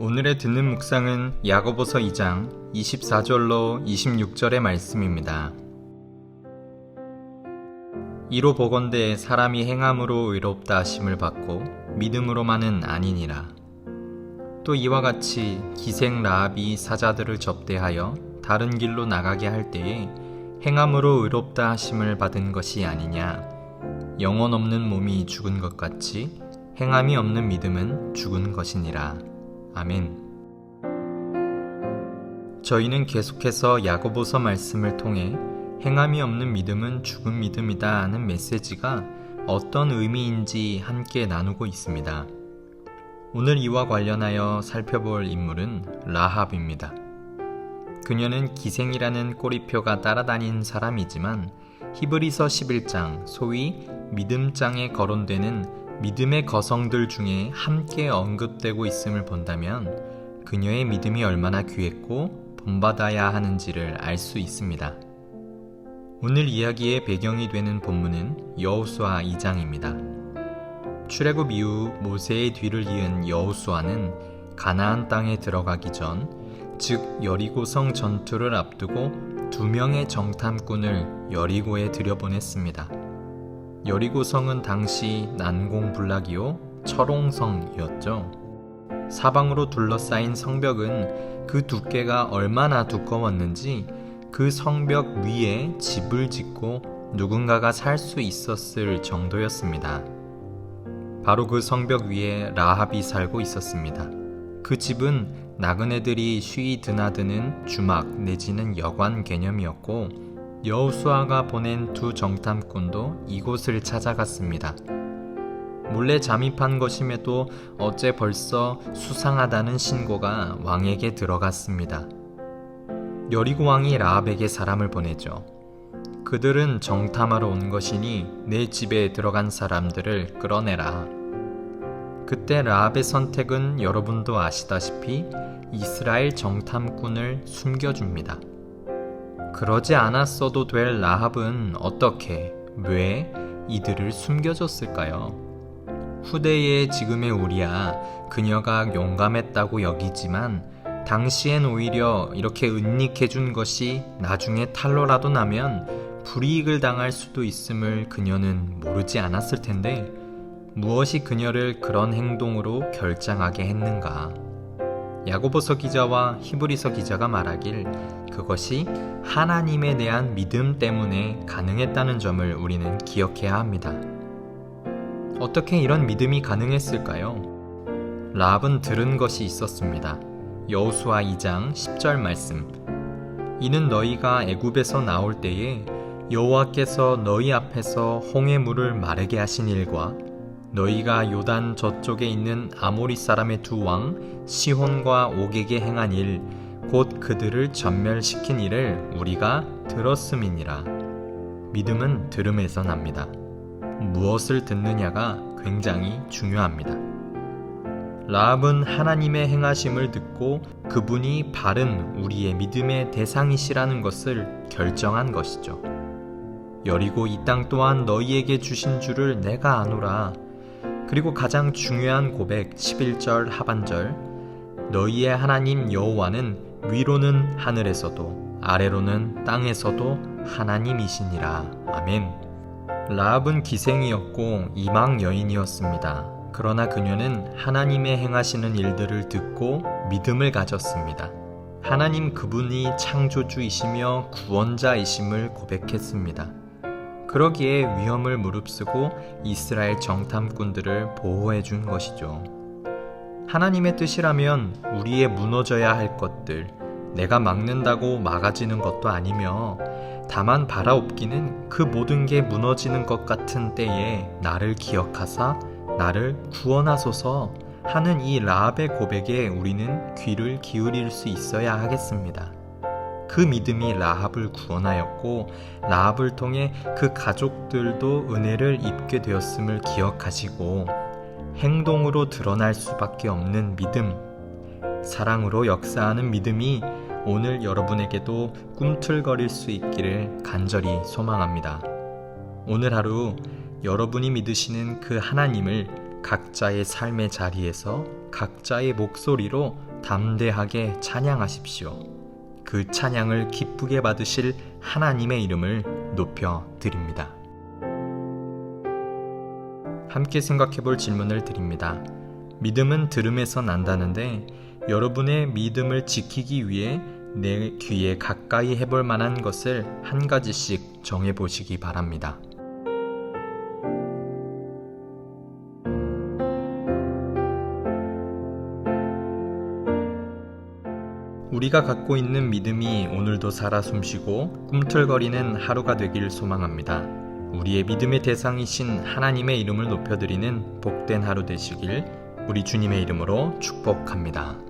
오늘의 듣는 묵상은 야고보서 2장 24절로 26절의 말씀입니다. 이로 보건대 사람이 행함으로 의롭다 하심을 받고 믿음으로만은 아니니라. 또 이와 같이 기생 라합이 사자들을 접대하여 다른 길로 나가게 할 때에 행함으로 의롭다 하심을 받은 것이 아니냐. 영혼 없는 몸이 죽은 것 같이 행함이 없는 믿음은 죽은 것이니라. 아멘. 저희는 계속해서 야고보서 말씀을 통해 행함이 없는 믿음은 죽은 믿음이다 하는 메시지가 어떤 의미인지 함께 나누고 있습니다. 오늘 이와 관련하여 살펴볼 인물은 라합입니다. 그녀는 기생이라는 꼬리표가 따라다닌 사람이지만 히브리서 11장 소위 믿음장에 거론되는 믿음의 거성들 중에 함께 언급되고 있음을 본다면 그녀의 믿음이 얼마나 귀했고 본받아야 하는지를 알 수 있습니다. 오늘 이야기의 배경이 되는 본문은 여호수아 2장입니다. 출애굽 이후 모세의 뒤를 이은 여호수아는 가나안 땅에 들어가기 전, 즉 여리고성 전투를 앞두고 두 명의 정탐꾼을 여리고에 들여보냈습니다. 여리고성은 당시 난공불락이요 철옹성이었죠. 사방으로 둘러싸인 성벽은 그 두께가 얼마나 두꺼웠는지 그 성벽 위에 집을 짓고 누군가가 살 수 있었을 정도였습니다. 바로 그 성벽 위에 라합이 살고 있었습니다. 그 집은 나그네들이 쉬이 드나드는 주막 내지는 여관 개념이었고 여우수아가 보낸 두 정탐꾼도 이곳을 찾아갔습니다. 몰래 잠입한 것임에도 어째 벌써 수상하다는 신고가 왕에게 들어갔습니다. 여리고 왕이 라합에게 사람을 보내죠. 그들은 정탐하러 온 것이니 내 집에 들어간 사람들을 끌어내라. 그때 라합의 선택은 여러분도 아시다시피 이스라엘 정탐꾼을 숨겨줍니다. 그러지 않았어도 될 라합은 어떻게, 왜 이들을 숨겨줬을까요? 후대의 지금의 우리야 그녀가 용감했다고 여기지만 당시엔 오히려 이렇게 은닉해준 것이 나중에 탈로라도 나면 불이익을 당할 수도 있음을 그녀는 모르지 않았을 텐데 무엇이 그녀를 그런 행동으로 결장하게 했는가? 야고보서 기자와 히브리서 기자가 말하길 그것이 하나님에 대한 믿음 때문에 가능했다는 점을 우리는 기억해야 합니다. 어떻게 이런 믿음이 가능했을까요? 라합은 들은 것이 있었습니다. 여호수아 2장 10절 말씀. 이는 너희가 애굽에서 나올 때에 여호와께서 너희 앞에서 홍해 물을 마르게 하신 일과 너희가 요단 저쪽에 있는 아모리 사람의 두 왕 시혼과 옥에게 행한 일 곧 그들을 전멸시킨 일을 우리가 들었음이니라. 믿음은 들음에서 납니다. 무엇을 듣느냐가 굉장히 중요합니다. 라합은 하나님의 행하심을 듣고 그분이 바른 우리의 믿음의 대상이시라는 것을 결정한 것이죠. 여리고 이 땅 또한 너희에게 주신 줄을 내가 아노라. 그리고 가장 중요한 고백 11절 하반절 너희의 하나님 여호와는 위로는 하늘에서도 아래로는 땅에서도 하나님이시니라. 아멘. 라합은 기생이었고 이방 여인이었습니다. 그러나 그녀는 하나님의 행하시는 일들을 듣고 믿음을 가졌습니다. 하나님 그분이 창조주이시며 구원자이심을 고백했습니다. 그러기에 위험을 무릅쓰고 이스라엘 정탐꾼들을 보호해 준 것이죠. 하나님의 뜻이라면 우리의 무너져야 할 것들, 내가 막는다고 막아지는 것도 아니며 다만 바라옵기는 그 모든 게 무너지는 것 같은 때에 나를 기억하사 나를 구원하소서 하는 이 라합의 고백에 우리는 귀를 기울일 수 있어야 하겠습니다. 그 믿음이 라합을 구원하였고 라합을 통해 그 가족들도 은혜를 입게 되었음을 기억하시고 행동으로 드러날 수밖에 없는 믿음, 사랑으로 역사하는 믿음이 오늘 여러분에게도 꿈틀거릴 수 있기를 간절히 소망합니다. 오늘 하루 여러분이 믿으시는 그 하나님을 각자의 삶의 자리에서 각자의 목소리로 담대하게 찬양하십시오. 그 찬양을 기쁘게 받으실 하나님의 이름을 높여 드립니다. 함께 생각해 볼 질문을 드립니다. 믿음은 들음에서 난다는데 여러분의 믿음을 지키기 위해 내 귀에 가까이 해볼 만한 것을 한 가지씩 정해 보시기 바랍니다. 우리가 갖고 있는 믿음이 오늘도 살아 숨쉬고 꿈틀거리는 하루가 되길 소망합니다. 우리의 믿음의 대상이신 하나님의 이름을 높여드리는 복된 하루 되시길 우리 주님의 이름으로 축복합니다.